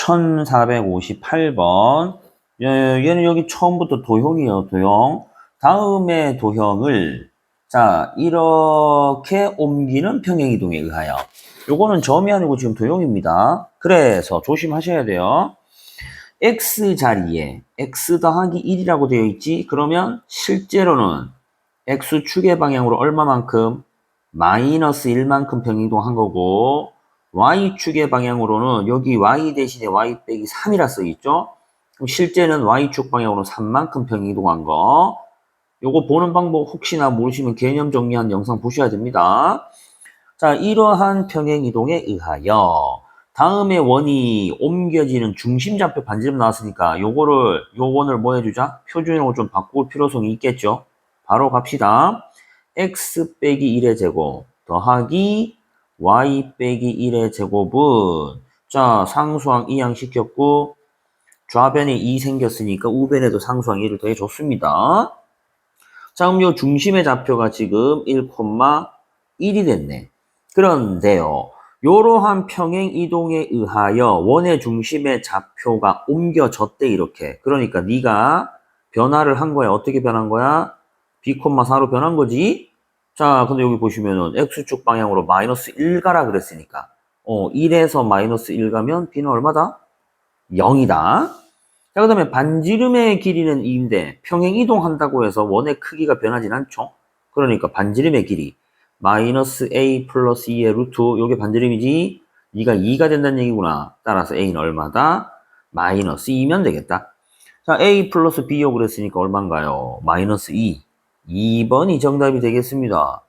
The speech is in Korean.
1458번. 얘는 여기 처음부터 도형이에요, 도형. 다음에 도형을, 자, 이렇게 옮기는 평행이동에 의하여. 요거는 점이 아니고 지금 도형입니다. 그래서 조심하셔야 돼요. x 자리에 x 더하기 1이라고 되어 있지? 그러면 실제로는 x축의 방향으로 얼마만큼? 마이너스 1만큼 평행이동한 거고 y축의 방향으로는 여기 y 대신에 y 빼기 3이라 써있죠? 그럼 실제는 y축 방향으로 3만큼 평행이동한 거 요거 보는 방법 혹시나 모르시면 개념 정리한 영상 보셔야 됩니다. 자, 이러한 평행이동에 의하여 다음에 원이 옮겨지는 중심 좌표 반지름 나왔으니까 요거를 요 원을 뭐 해주자? 표준으로 좀 바꿀 필요성이 있겠죠? 바로 갑시다. x 빼기 1의 제곱 더하기 y 빼기 1의 제곱은 자 상수항 2항 시켰고 좌변에 2 생겼으니까 우변에도 상수항 1을 더해줬습니다. 자 그럼 요 중심의 좌표가 지금 1,1이 됐네. 그런데요. 요러한 평행 이동에 의하여 원의 중심의 좌표가 옮겨졌대 이렇게. 그러니까 네가 변화를 한 거야. 어떻게 변한 거야? b,4로 변한 거지. 자, 근데 여기 보시면은 x축 방향으로 마이너스 1 가라 그랬으니까 어, 1에서 마이너스 1 가면 b는 얼마다? 0이다. 자, 그 다음에 반지름의 길이는 2인데 평행 이동한다고 해서 원의 크기가 변하진 않죠. 그러니까 반지름의 길이 마이너스 a 플러스 2의 루트 요게 반지름이지 2가 2가 된다는 얘기구나. 따라서 a는 얼마다? 마이너스 2면 되겠다. 자, a 플러스 b요 그랬으니까 얼마인가요? 마이너스 2. 2번이 정답이 되겠습니다.